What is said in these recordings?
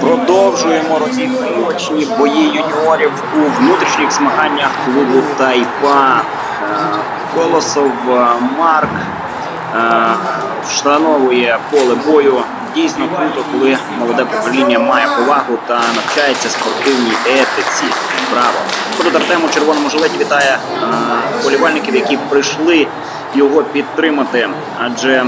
Продовжуємо розігрівочні бої юніорів у внутрішніх змаганнях клубу Тайпа. Е, Колосов е, Марк е, вшановує поле бою. Дійсно круто, коли молоде покоління має повагу та навчається спортивній етиці. Браво! Тут Артем у червоному жилеті вітає болівальників, які прийшли його підтримати. Адже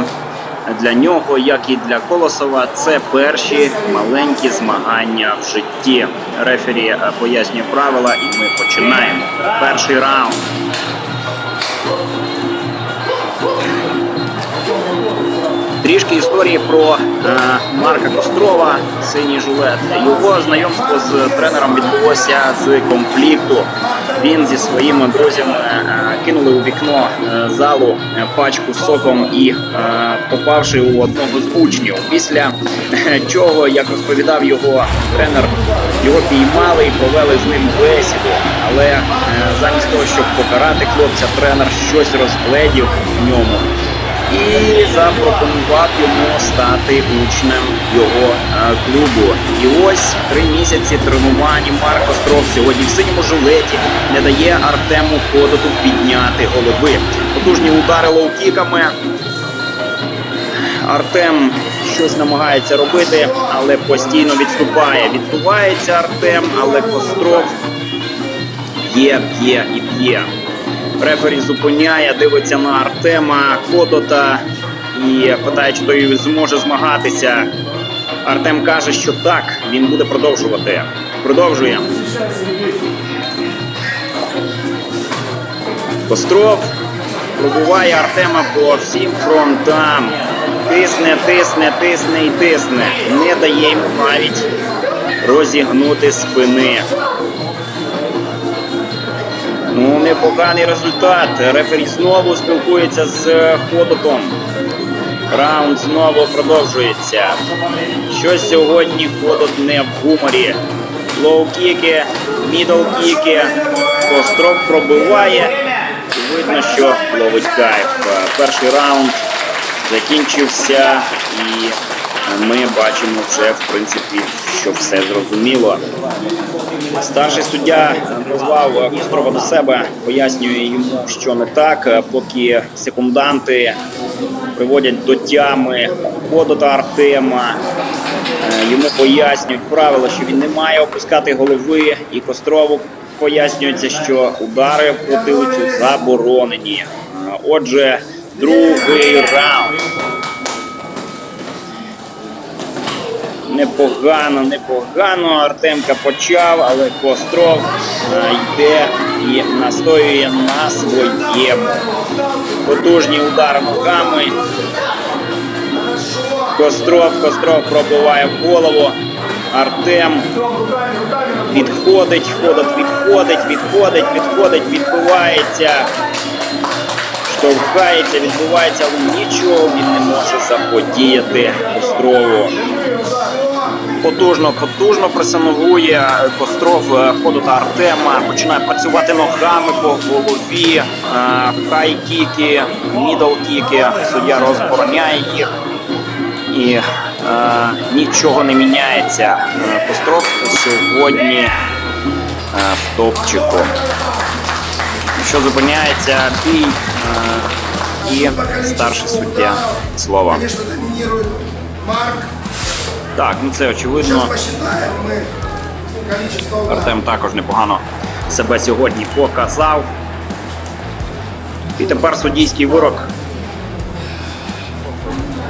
для нього, як і для Колосова, це перші маленькі змагання в житті. Рефері е, пояснює правила, і ми починаємо. Перший раунд. Трішки історії про е, Марка Кострова, синій жилет. Його знайомство з тренером відбулося з конфлікту. Він зі своїми друзями е, кинули у вікно е, залу е, пачку соком і попавши у одного з учнів. Після чого, як розповідав його тренер, його піймали і повели з ним бесіду. Але замість того, щоб покарати хлопця, тренер щось розгледів в ньому і запропонував йому стати учнем його е, клубу. І ось три місяці тренувань і Марк Остров сьогодні в синьому жилеті не дає Артему Ходоту підняти голови. Потужні удари лоукіками. Артем щось намагається робити, але постійно відступає. Відбувається Артем, але Костров б'є, б'є і б'є. Рефері зупиняє, дивиться на Артема Ходота і питає, чи той зможе змагатися. Артем каже, що так, він буде продовжувати. Продовжує. Костров пробуває Артема по всім фронтам. Тисне, тисне, тисне і тисне. Не дає йому навіть розігнути спини. Ну, непоганий результат. Рефері знову спілкується з Ходотом. Раунд знову продовжується. Що сьогодні Ходот не в гуморі. Лоу-кіки, мідл-кіки. Костров пробиває. Видно, що ловить кайф. Перший раунд закінчився і ми бачимо вже, в принципі, що все зрозуміло. Старший суддя назвав Кострова до себе, пояснює йому, що не так, поки секунданти приводять до тями ходу та Артема. Е, Йому пояснюють правила, що він не має опускати голови, і Кострову пояснюється, що удари в потилицю заборонені. Е, Отже, другий раунд. Непогано, непогано. Артемка почав, але Костров е, йде і настоює на своєму. Потужні удари ногами. Костров, Костров пробиває в голову. Артем відходить, ходить, відходить, відходить, відходить, відбивається. Штовхається, відбувається, але нічого він не може заподіяти Кострову. Потужно, потужно пресингує Костров е, ходу та Артема. Починає працювати ногами по голові. е, Хай-кіки, мідл-кіки. Суддя розбороняє їх. І е, нічого не міняється. Е, Костров сьогодні е, в топчику. Що зупиняється бій е, і старший суддя слова. Марк. Так, ну це очевидно. Артем також непогано себе сьогодні показав. І тепер суддійський вирок.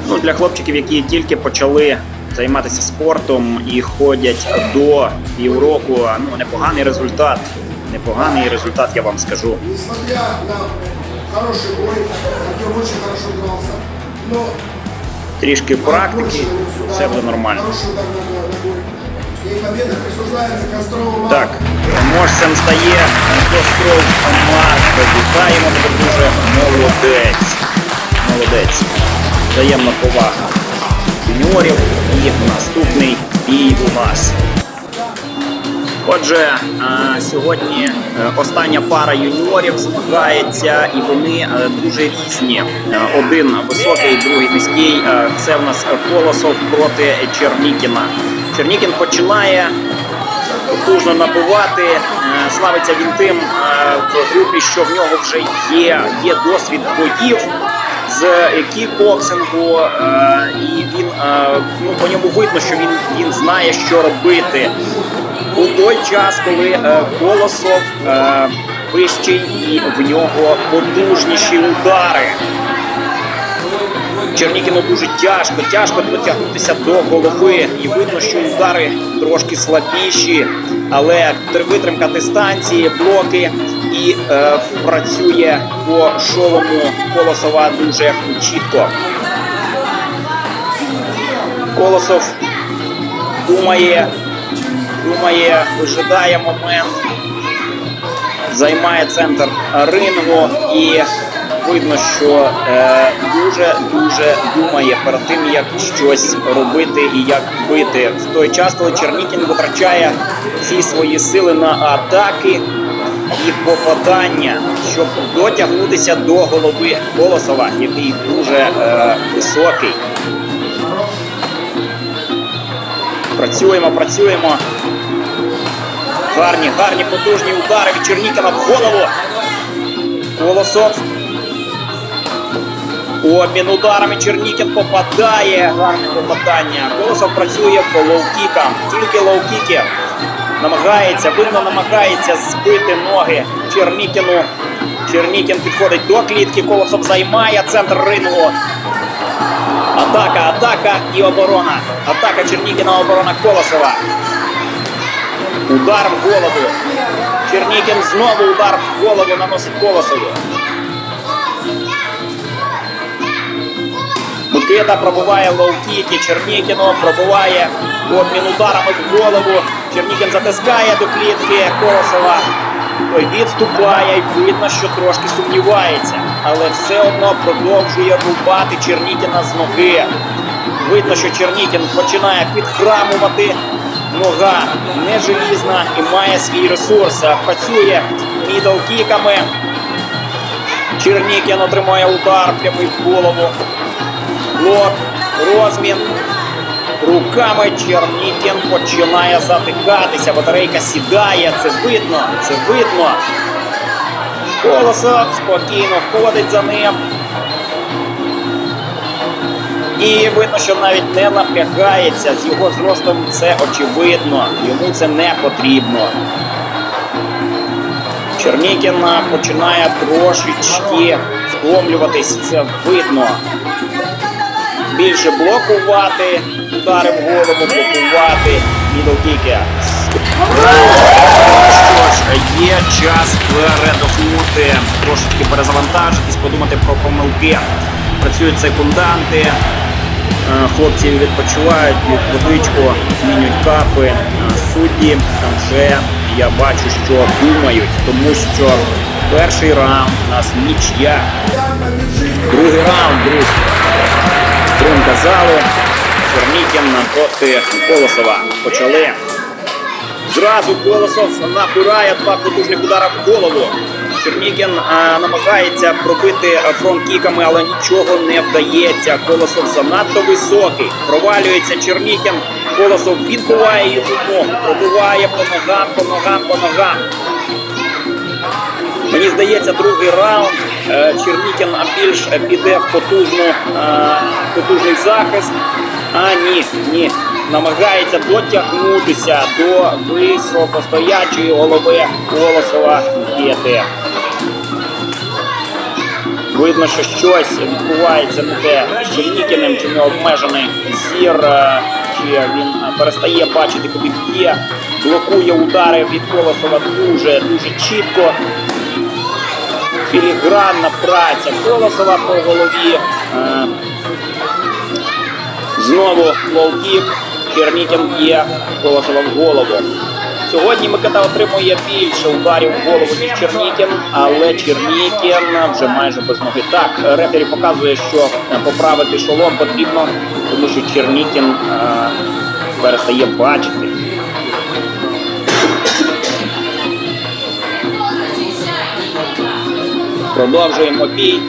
Ну, для хлопчиків, які тільки почали займатися спортом і ходять до півроку, ну непоганий результат. Непоганий результат, я вам скажу. Несмотря на хороший бой, Артем хорошо дрался. Трішки практики, все буде нормально. Так, переможцем стає Костров Марко. Вітаємо тебе дуже молодець. Молодець. Взаємна повага юніорів і наступний бій у нас. Отже, е, сьогодні е, остання пара юніорів змагається, і вони е, дуже різні. Один високий, другий низький. Це в нас Колосов проти Чернікіна. Чернікін починає потужно набувати. Славиться він тим в групі, що в нього вже є, є досвід боїв з кікбоксингу, і він ну, по ньому видно, що він, він знає, що робити. У той час, коли е, Колосов е, вищий і в нього потужніші удари. Чернікіну дуже тяжко, тяжко дотягнутися до голови. І видно, що удари трошки слабіші, але витримка дистанції, блоки і е, працює по шолому Колосова дуже чітко. Колосов думає, думає, вижидає момент, займає центр рингу і видно, що е, дуже дуже думає перед тим, як щось робити і як бити. В той час, коли Чернікін витрачає всі свої сили на атаки і попадання, щоб дотягнутися до голови Колосова, який дуже е, високий. Працюємо, працюємо. Гарні, гарні потужні удари від Чернікіна в голову. Колосов. Обмін ударами Чернікін попадає. Гарне попадання. Колосов працює по лоу-кікам. Тільки лоу-кіки. Намагається, видно, намагається збити ноги Чернікіну. Чернікін підходить до клітки. Колосов займає центр рингу. Атака, атака і оборона. Атака Чернікіна, оборона Колосова. Удар в голову. Чернікін знову удар в голову наносить Колосову. Микита пробуває лоу-кіки, Чернікіну пробуває обмін ударами в голову. Чернікін затискає до клітки Колосова. Той відступає видно, що трошки сумнівається, але все одно продовжує рубати Чернікіна з ноги. Видно, що Чернікін починає підхрамувати. Нога не желізна і має свій ресурс. Працює мідл-кіками. Чернікін отримає удар прямий в голову. Блок, розмін. Руками Чернікін починає задихатися. Батарейка сідає. Це видно. Це видно. Колосов спокійно входить за ним. І видно, що навіть не напрягається. З його зростом це очевидно. Йому це не потрібно. Чернікін починає трошечки втомлюватись. Це видно. Більше блокувати, удари в голову, блокувати, мідлкіки. Що є час передохнути, трошечки перезавантажитись, подумати про помилки. Працюють секунданти, хлопці відпочивають, п'ють водичку, змінюють капи. Е, Судді вже я бачу, що думають, тому що перший раунд у нас нічия. Другий раунд, друзі. Струнка залу. Чернікін проти Колосова. Почали. Зразу Колосов набирає два потужних удари в голову. Чернікін намагається пробити фронт-кіками, але нічого не вдається. Колосов занадто високий. Провалюється Чернікін. Колосов відбиває йому ногу, пробиває по ногам, по ногам, по ногам. Мені здається, другий раунд е, Чернікін більш піде в потужну, е, потужний захист. А ні, ні. Намагається дотягнутися до високостоячої голови Колосова Микити. Видно, що щось відбувається не те з Чернікіним, чи не обмежений зір, е, чи він перестає бачити, куди б'є, блокує удари від Колосова дуже дуже чітко. Філігранна праця Колосова по голові. Е, Знову лоу-кік. Чернікін б'є Колосова в голову. Сьогодні Микита отримує більше ударів в голову, ніж Чернікін, але Чернікін вже майже без ноги. Так, рефері показує, що поправити шолом потрібно, тому що Чернікін е, перестає бачити. Продовжуємо бій.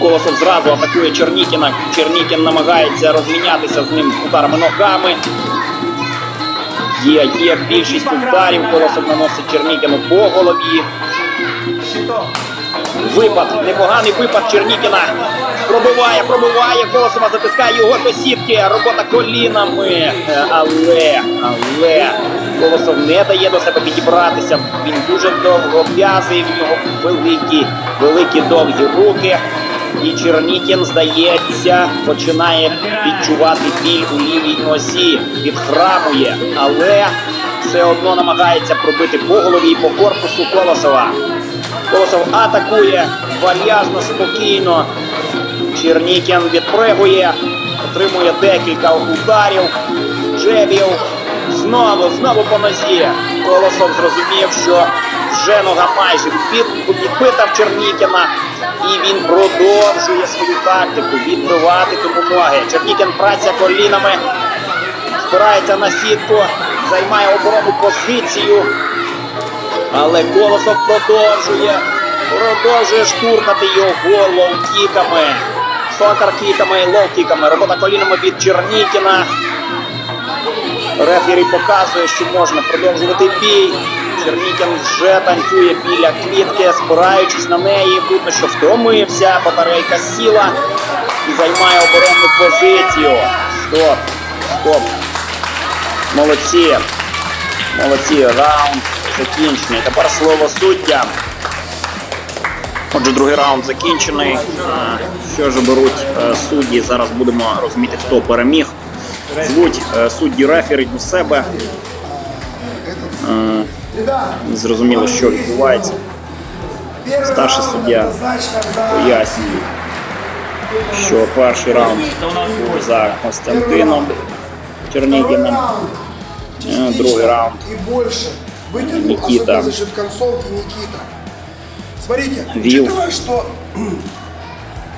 Колосов зразу атакує Чернікіна. Чернікін намагається розмінятися з ним ударами ногами. Є, є більшість ударів. Колосов наносить Чернікіну по голові. Випад, непоганий випад Чернікіна. Пробиває, пробиває, Колосова затискає його до сітки. Робота колінами. Але, але Колосов не дає до себе підібратися. Він дуже довго в'язує, в нього великі, великі довгі руки. І Чернікін, здається, починає відчувати біль у лівій нозі, відхрамує, але все одно намагається пробити по голові і по корпусу Колосова. Колосов атакує вальяжно, спокійно. Чернікін відпригує, отримує декілька ударів, джебів. Знову, знову по нозі. Колосов зрозумів, що вже нога майже від, відбита в Чернікіна. І він продовжує свою тактику відбивати тому ноги. Чернікін праця колінами, спирається на сітку, займає оборонну позицію. Але Колосов продовжує, продовжує штурхати його лоу-кіками, і лоу-кіками. Робота колінами від Чернікіна. Рефері показує, що можна продовжувати бій. Чернікін вже танцює біля клітки, спираючись на неї. Видно, що втомився, батарейка сіла і займає оборонну позицію. Стоп, стоп. Молодці. Молодці, раунд закінчений. Тепер слово суддям. Отже, другий раунд закінчений. Е, Що ж беруть е, судді? Зараз будемо розуміти, хто переміг. Звуть е, судді рефері до себе. Е, Ребят, Зрозуміло, що відбувається. первый Старший раунд суддя однозначно за- Пояснює, що перший раунд був за Константином Второй Чернігіним. раунд. Э, другой раунд. И больше. Вытянул, Никита. особенно за счет концовки Никита. Смотрите, Вил. учитывая, что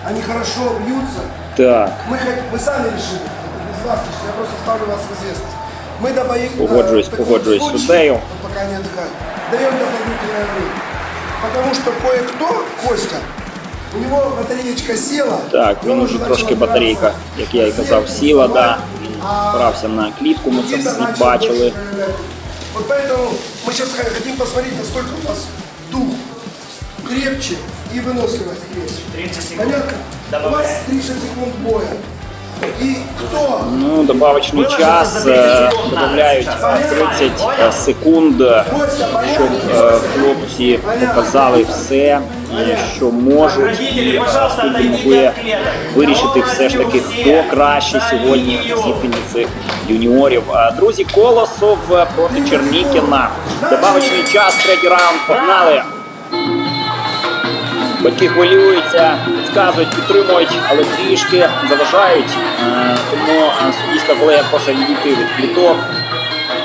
они хорошо бьются, Так, мы, хоть- мы сами решили, это без вас, я просто ставлю вас в известность. Мы добавим... Погоджуюсь, погоджуюсь с суддею. Пока не отдыхают. Даем дополнительное время. Потому что кое-кто, Коська, у него батареечка села. так, и он він уже начал трошки играть батарейка, сам. як я і казав, сіла, да. Він спирався на клітку, ми це Никита всі начал бачили. больше проявлять. Вот поэтому мы сейчас хотим посмотреть, насколько у вас дух крепче и выносливость крепче. 30 секунд. Понятно? У вас 30 секунд боя. Ну, добавочний час за 30 е, секунд додають е, 30 секунд, щоб е, хлопці показали все, е, що можуть, і е, судді вирішити все ж таки, хто краще сьогодні в зіткненні цих юніорів. Е, Друзі, Колосов е, проти Чернікіна. Добавочний час, третій раунд, погнали. Батьки хвилюються, підказують, підтримують, але трішки заважають. Е, Тому е, суддівська колегія просить відійти від кліток.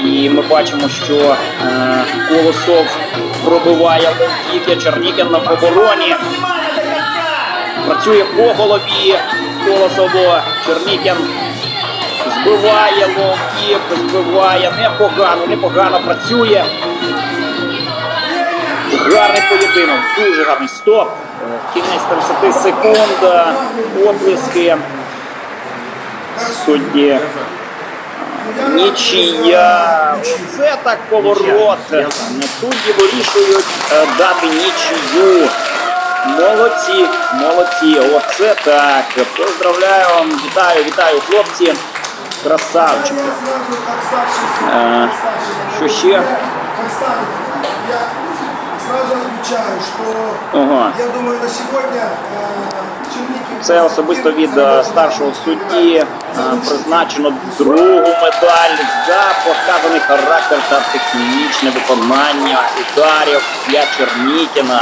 І ми бачимо, що е, Колосов пробиває лоу-кіки, Чернікін на обороні. Працює по голові Колосово. Чернікін збиває лоу-кік, збиває непогано, непогано працює. Гарний поєдинок, дуже гарний стоп. Е, Кінець 30 секунд. е, Оплески. Судді. Нічия. Це так поворот. Судді вирішують е, дати нічию. Молодці, молодці. Оце так. Поздравляю, вам, вітаю, вітаю, хлопці. Красавчик. Я сразу как старший сын, как старший что брат, ще? Я что Ага. я думаю, на сегодня э, Це особисто від е, старшого судді е, призначено другу медаль за показаний характер та технічне виконання ударів для Чернікіна.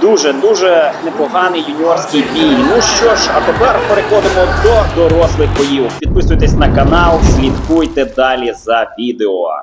Дуже дуже непоганий юніорський бій. Ну що ж, а тепер переходимо до дорослих боїв. Підписуйтесь на канал, слідкуйте далі за відео.